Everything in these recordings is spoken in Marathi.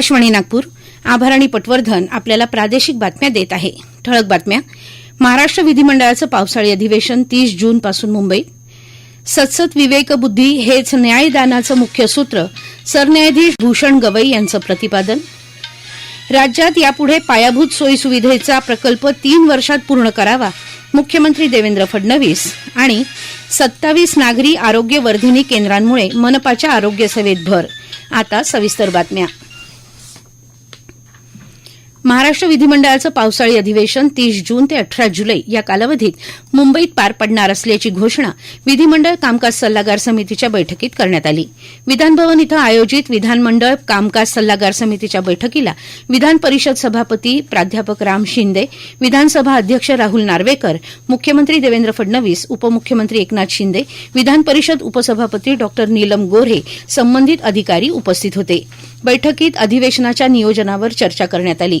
आकाशवाणी नागपूर. आभाराणी पटवर्धन आपल्याला प्रादेशिक बातम्या देत आहे. ठळक बातम्या. महाराष्ट्र विधिमंडळाचं पावसाळी अधिवेशन तीस जूनपासून मुंबईत. सत्सत विवेक बुद्धी हेच न्यायदानाचं मुख्य सूत्र. सरन्यायाधीश भूषण गवई यांचं प्रतिपादन. राज्यात यापुढे पायाभूत सोयी सुविधेचा प्रकल्प तीन वर्षात पूर्ण करावा मुख्यमंत्री देवेंद्र फडणवीस. आणि सत्तावीस नागरी आरोग्य वर्धिनी केंद्रांमुळे मनपाच्या आरोग्य सेवेत भर. आता सविस्तर बातम्या. महाराष्ट्र विधिमंडळाचं पावसाळी अधिवेशन तीस जून ते अठरा जुलै या कालावधीत मुंबईत पार पडणार असल्याची घोषणा विधिमंडळ कामकाज सल्लागार समितीच्या बैठकीत करण्यात आली. विधानभवन इथं आयोजित विधानमंडळ कामकाज सल्लागार समितीच्या बैठकीला विधान परिषद सभापती प्राध्यापक राम शिंदे विधानसभा अध्यक्ष राहुल नार्वेकर मुख्यमंत्री देवेंद्र फडणवीस उपमुख्यमंत्री एकनाथ शिंदे विधान परिषद उपसभापती डॉ नीलम गोऱ्हे संबंधित अधिकारी उपस्थित होते. बैठकीत अधिवेशनाच्या नियोजनावर चर्चा करण्यात आली.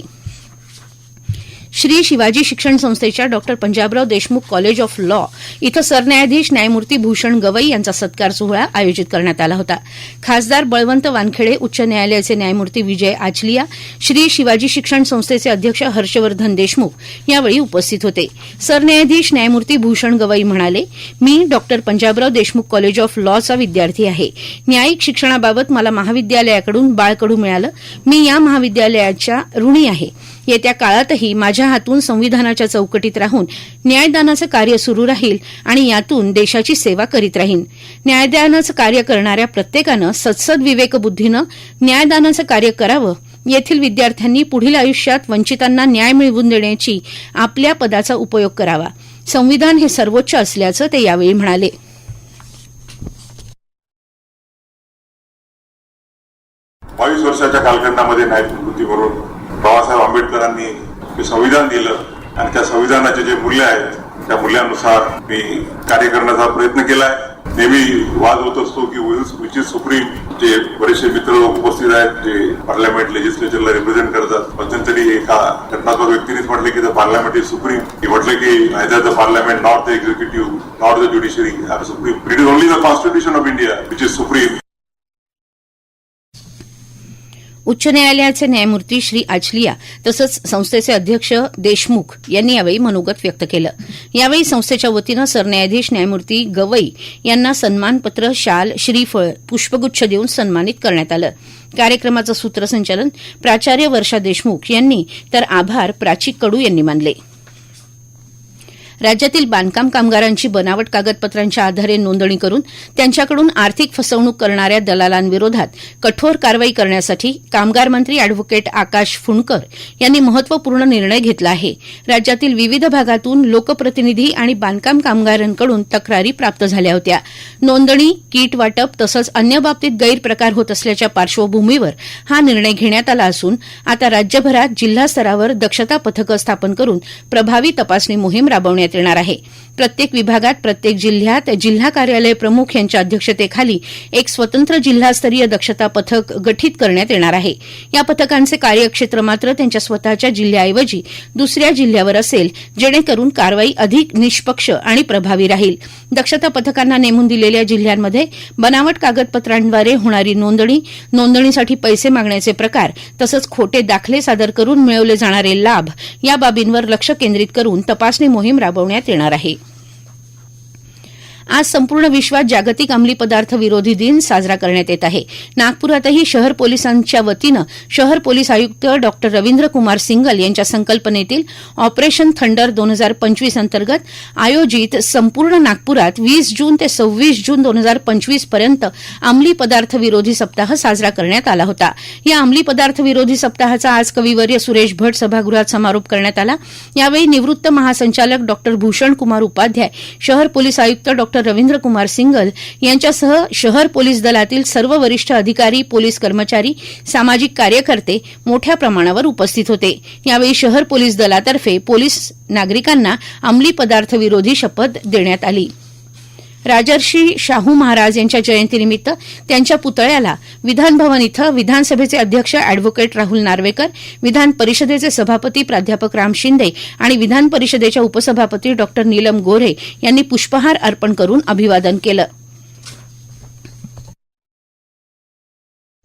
श्री शिवाजी शिक्षण संस्थेच्या doctor Panjabrao Deshmukh college of law इथं सरन्यायाधीश न्यायमूर्ती भूषण गवई यांचा सत्कार सोहळा आयोजित करण्यात आला होता. खासदार बळवंत वानखेडे उच्च न्यायालयाचे न्यायमूर्ती विजय आचलिया श्री शिवाजी शिक्षण संस्थेचे अध्यक्ष हर्षवर्धन देशमुख यावेळी उपस्थित होते. सरन्यायाधीश न्यायमूर्ती भूषण गवई म्हणाले मी doctor Panjabrao Deshmukh college of लॉचा विद्यार्थी आहे. न्यायिक शिक्षणाबाबत मला महाविद्यालयाकडून बाळकडू मिळालं. मी या महाविद्यालयाच्या ऋणी आहे. येत्या काळातही माझ्या हातून संविधानाच्या चौकटीत राहून न्यायदानाचं कार्य सुरू राहील आणि यातून देशाची सेवा करीत राहीन. न्यायदानाचं कार्य करणाऱ्या प्रत्येकानं सत्सद विवेकबुद्धीनं न्यायदानाचं कार्य करावं. येथील विद्यार्थ्यांनी पुढील आयुष्यात वंचितांना न्याय मिळवून देण्याची आपल्या पदाचा उपयोग करावा. संविधान हे सर्वोच्च असल्याचं ते यावेळी म्हणाले. बावीस वर्षाच्या कालखंडामध्ये न्यायकृती करून बाबासाहेब आंबेडकरांनी जे संविधान दिलं आणि त्या संविधानाचे जे मूल्य आहेत त्या मूल्यानुसार मी कार्य करण्याचा प्रयत्न केलाय नेहमी वाद होत असतो की विच इज सुप्रीम जे बरेचसे मित्र उपस्थित आहेत जे पार्लमेंट लेजिस्लेचरला रिप्रेझेंट करतात. मध्यंतरी एका घटनात्मक व्यक्तीनेच म्हटले की द पार्लमेंट इज सुप्रीम की म्हटलं की neither the parliament not the executive not the judiciary are supreme it is only the constitution of India which is supreme उच्च न्यायालयाचे न्यायमूर्ती श्री आचलिया तसंच संस्थेचे अध्यक्ष देशमुख यांनी यावेळी मनोगत व्यक्त केलं. यावेळी संस्थेच्या वतीनं सरन्यायाधीश न्यायमूर्ती गवई यांना सन्मानपत्र शाल श्रीफळ पुष्पगुच्छ देऊन सन्मानित करण्यात आलं. कार्यक्रमाचं सूत्रसंचालन प्राचार्य वर्षा देशमुख यांनी तर आभार प्राची कडू यांनी मानले. राज्यातील बांधकाम कामगारांची बनावट कागदपत्रांच्या आधारे नोंदणी करून त्यांच्याकडून आर्थिक फसवणूक करणाऱ्या दलालांविरोधात कठोर कारवाई करण्यासाठी कामगार मंत्री अॅडव्होकेट आकाश फुंडकर यांनी महत्त्वपूर्ण निर्णय घेतला आहे. राज्यातील विविध भागातून लोकप्रतिनिधी आणि बांधकाम कामगारांकडून तक्रारी प्राप्त झाल्या होत्या. नोंदणी किट वाटप तसंच अन्य बाबतीत गैरप्रकार होत असल्याच्या पार्श्वभूमीवर हा निर्णय घेण्यात आला असून आता राज्यभरात जिल्हा स्तरावर दक्षता पथकं स्थापन करून प्रभावी तपासणी मोहीम राबवण्यात करण्यात येणार आहे. प्रत्येक विभागात प्रत्येक जिल्ह्यात जिल्हा कार्यालय प्रमुख यांच्या अध्यक्षतेखाली एक स्वतंत्र जिल्हास्तरीय दक्षता पथक गठीत करण्यात येणार आहे. या पथकांचे कार्यक्षेत्र मात्र त्यांच्या स्वतःच्या जिल्ह्याऐवजी दुसऱ्या जिल्ह्यावर असेल जेणेकरून कारवाई अधिक निष्पक्ष आणि प्रभावी राहील. दक्षता पथकांना नेमून दिलेल्या जिल्ह्यांमध्ये बनावट कागदपत्रांद्वारे होणारी नोंदणी नोंदणीसाठी पैसे मागण्याचे प्रकार तसंच खोटे दाखले सादर करून मिळवले जाणारे लाभ या बाबींवर लक्ष केंद्रित करून तपासणी मोहीम राबवली राबवण्यात येणार आहे. आज संपूर्ण विश्वात जागतिक अंमली पदार्थ विरोधी दिन साजरा करण्यात येत आहे. नागपुरातही शहर पोलिसांच्या वतीनं शहर पोलीस आयुक्त डॉ. रवींद्र कुमार सिंगल यांच्या संकल्पनेतील ऑपरेशन थंडर दोन हजार पंचवीस अंतर्गत आयोजित संपूर्ण नागपुरात वीस जून ते सव्वीस जून दोन हजार पंचवीसपर्यंत अंमली पदार्थ विरोधी सप्ताह साजरा करण्यात आला होता. या अंमली पदार्थ विरोधी सप्ताहाचा आज कविवर्य सुरेश भट सभागृहात समारोप करण्यात आला. यावेळी निवृत्त महासंचालक डॉ. भूषण कुमार उपाध्याय शहर पोलीस आयुक्त डॉ. रवींद्र कुमार सिंगल यांच्यासह शहर पोलीस दलातील सर्व वरिष्ठ अधिकारी पोलीस कर्मचारी सामाजिक कार्यकर्ते मोठ्या प्रमाणावर उपस्थित होते. यावेळी शहर पोलीस दलातर्फे पोलीस नागरिकांना अंमली पदार्थ विरोधी शपथ देण्यात आली. राजर्षी शाहू महाराज यांच्या जयंतीनिमित्त त्यांच्या पुतळ्याला विधानभवन इथं विधानसभेचे अध्यक्ष अॅडव्होकेट राहुल नार्वेकर विधान परिषदेचे सभापती प्राध्यापक राम शिंदे आणि विधान परिषदेच्या उपसभापती डॉ नीलम गोऱ्हे यांनी पुष्पहार अर्पण करून अभिवादन केलं.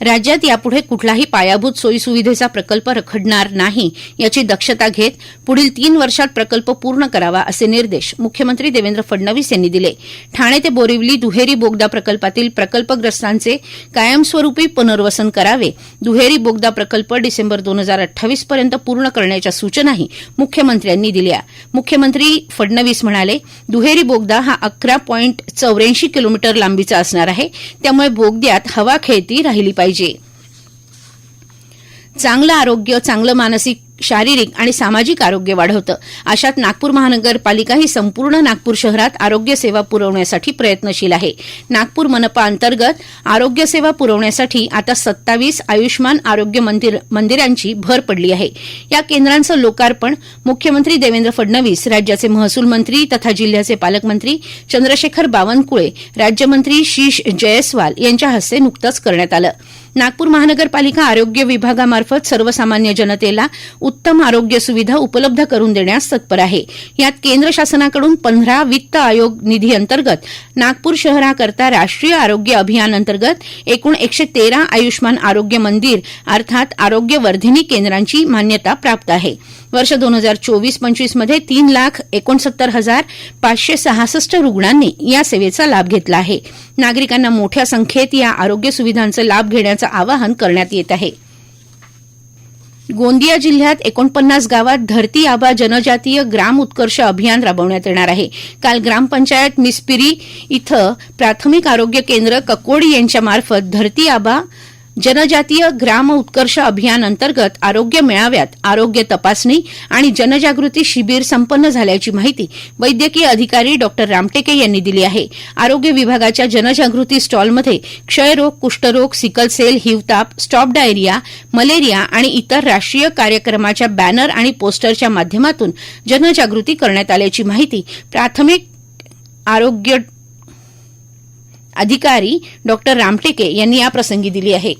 राज्यात यापुढे कुठलाही पायाभूत सोयीसुविधेचा प्रकल्प रखडणार नाही याची दक्षता घेत पुढील तीन वर्षात प्रकल्प पूर्ण करावा असे निर्देश मुख्यमंत्री देवेंद्र फडणवीस यांनी दिले. ठाणे ते बोरिवली दुहेरी बोगदा प्रकल्पातील प्रकल्पग्रस्तांचे कायमस्वरूपी पुनर्वसन करावे. दुहेरी बोगदा प्रकल्प डिसेंबर दोन हजार अठ्ठावीस पर्यंत पूर्ण करण्याच्या सूचनाही मुख्यमंत्र्यांनी दिल्या. मुख्यमंत्री फडणवीस म्हणाले दुहेरी बोगदा हा अकरा पॉईंट चौऱ्याऐंशी किलोमीटर लांबीचा असणार आहे. त्यामुळे बोगद्यात हवा खेळती राहिली पाहिजे. चांगलं आरोग्य चांगलं मानसिक शारीरिक आणि सामाजिक आरोग्य वाढवतं. अशात नागपूर महानगरपालिका ही संपूर्ण नागपूर शहरात आरोग्य सेवा पुरवण्यासाठी प्रयत्नशील आहे. नागपूर मनपा अंतर्गत आरोग्य सेवा पुरवण्यासाठी आता सत्तावीस आयुष्मान आरोग्य मंदिर मंदिरांची भर पडली आहे. या केंद्रांचं लोकार्पण मुख्यमंत्री देवेंद्र फडणवीस राज्याचे महसूल मंत्री तथा जिल्ह्याचे पालकमंत्री चंद्रशेखर बावनकुळे राज्यमंत्री शीश जयस्वाल यांच्या हस्ते नुकतंच करण्यात आलं. नागपूर महानगरपालिका आरोग्य विभागामार्फत सर्वसामान्य जनतेला उत्तम आरोग्य सुविधा उपलब्ध करून देण्यास तत्पर आहे. यात केंद्र शासनाकडून पंधरा वित्त आयोग निधी अंतर्गत नागपूर शहराकरता राष्ट्रीय आरोग्य अभियान अंतर्गत एकूण एकशे तेरा आयुष्मान आरोग्य मंदिर अर्थात आरोग्य वर्धिनी केंद्रांची मान्यता प्राप्त आहे. वर्ष दोन हजार चोवीस पंचवीसमध्ये तीन लाख एकोणसत्तर हजार पाचशे सहासष्ट रुग्णांनी या सेवेचा लाभ घेतला आहे. नागरिकांना मोठ्या संख्येत या आरोग्य सुविधांचा लाभ घेण्याचं आवाहन करण्यात येत आहे. गोंदिया जिल्ह्यात एकोणपन्नास गावात धरती आबा जनजातीय ग्राम उत्कर्ष अभियान राबवण्यात येणार आहे. काल ग्रामपंचायत मिसपिरी इथं प्राथमिक आरोग्य केंद्र ककोडी यांच्यामार्फत धरती आबा जनजातीय ग्राम उत्कर्ष अभियान अंतर्गत आरोग्य मेळाव्यात आरोग्य तपासणी आणि जनजागृती शिबिर संपन्न झाल्याची माहिती वैद्यकीय अधिकारी डॉक्टर रामटेके यांनी दिली आहे. आरोग्य विभागाच्या जनजागृती स्टॉलमध्ये क्षयरोग कुष्ठरोग सिकलसेल हिवताप स्टॉप डायरिया मलेरिया आणि इतर राष्ट्रीय कार्यक्रमाच्या बॅनर आणि पोस्टरच्या माध्यमातून जनजागृती करण्यात आल्याची माहिती प्राथमिक आरोग्य अधिकारी डॉ. रामटेके यांनी याप्रसंगी दिली आहे.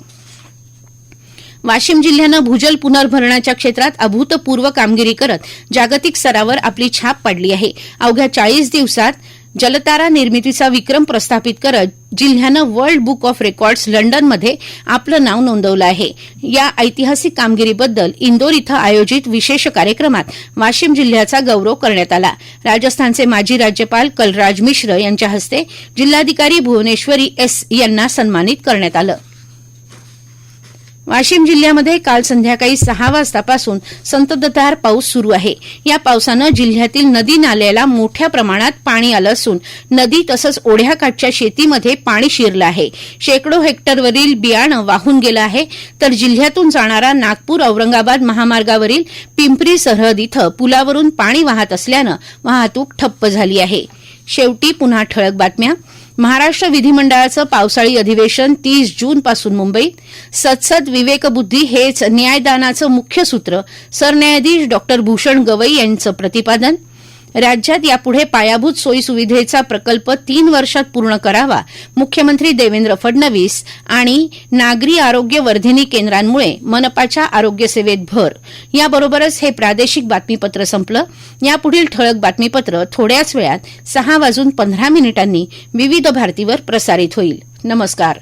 वाशिम जिल्ह्यानं भूजल पुनर्भरणाच्या क्षेत्रात अभूतपूर्व कामगिरी करत जागतिक स्तरावर आपली छाप पाडली आहे. अवघ्या चाळीस दिवसात जलतारा निर्मितीचा विक्रम प्रस्थापित करत जिल्ह्यानं वर्ल्ड बुक ऑफ रेकॉर्ड्स लंडनमध्ये आपलं नाव नोंदवलं आहे. या ऐतिहासिक कामगिरीबद्दल इंदोर इथं आयोजित विशेष कार्यक्रमात वाशिम जिल्ह्याचा गौरव करण्यात आला. राजस्थानचे माजी राज्यपाल कलराज मिश्र यांच्या हस्ते जिल्हाधिकारी भुवनेश्वरी एस यांना सन्मानित करण्यात आलं. वाशिम जिल्ह्यामध्ये काल संध्याकाळी सहा वाजतापासून संततधार पाऊस सुरू आहे. या पावसानं जिल्ह्यातील नदी नाल्याला मोठ्या प्रमाणात पाणी आलं असून नदी तसंच ओढ्याकाठच्या शेतीमध्ये पाणी शिरलं आहे. शेकडो हेक्टरवरील बियाणं वाहून गेलं आहे. तर जिल्ह्यातून जाणारा नागपूर औरंगाबाद महामार्गावरील पिंपरी सरहद इथं पुलावरून पाणी वाहत असल्यानं वाहतूक ठप्प झाली आहे. शेवटी पुन्हा ठळक बातम्या. महाराष्ट्र विधिमंडळाचं पावसाळी अधिवेशन तीस जून पासून मुंबईत. सत्सद विवेकबुद्धी हेच न्यायदानाचं मुख्य सूत्र. सरन्यायाधीश डॉ भूषण गवई यांचं प्रतिपादन. राज्यात यापुढे पायाभूत सोयीसुविधेचा प्रकल्प तीन वर्षात पूर्ण करावा मुख्यमंत्री देवेंद्र फडणवीस आणि नागरी आरोग्य वर्धिनी केंद्रांमुळे मनपाच्या आरोग्यसेवेत भर. याबरोबरच हे प्रादेशिक बातमीपत्र संपलं. यापुढील ठळक बातमीपत्र थोड्याच वेळात सहा वाजून पंधरा मिनिटांनी विविध भारतीवर प्रसारित होईल. नमस्कार.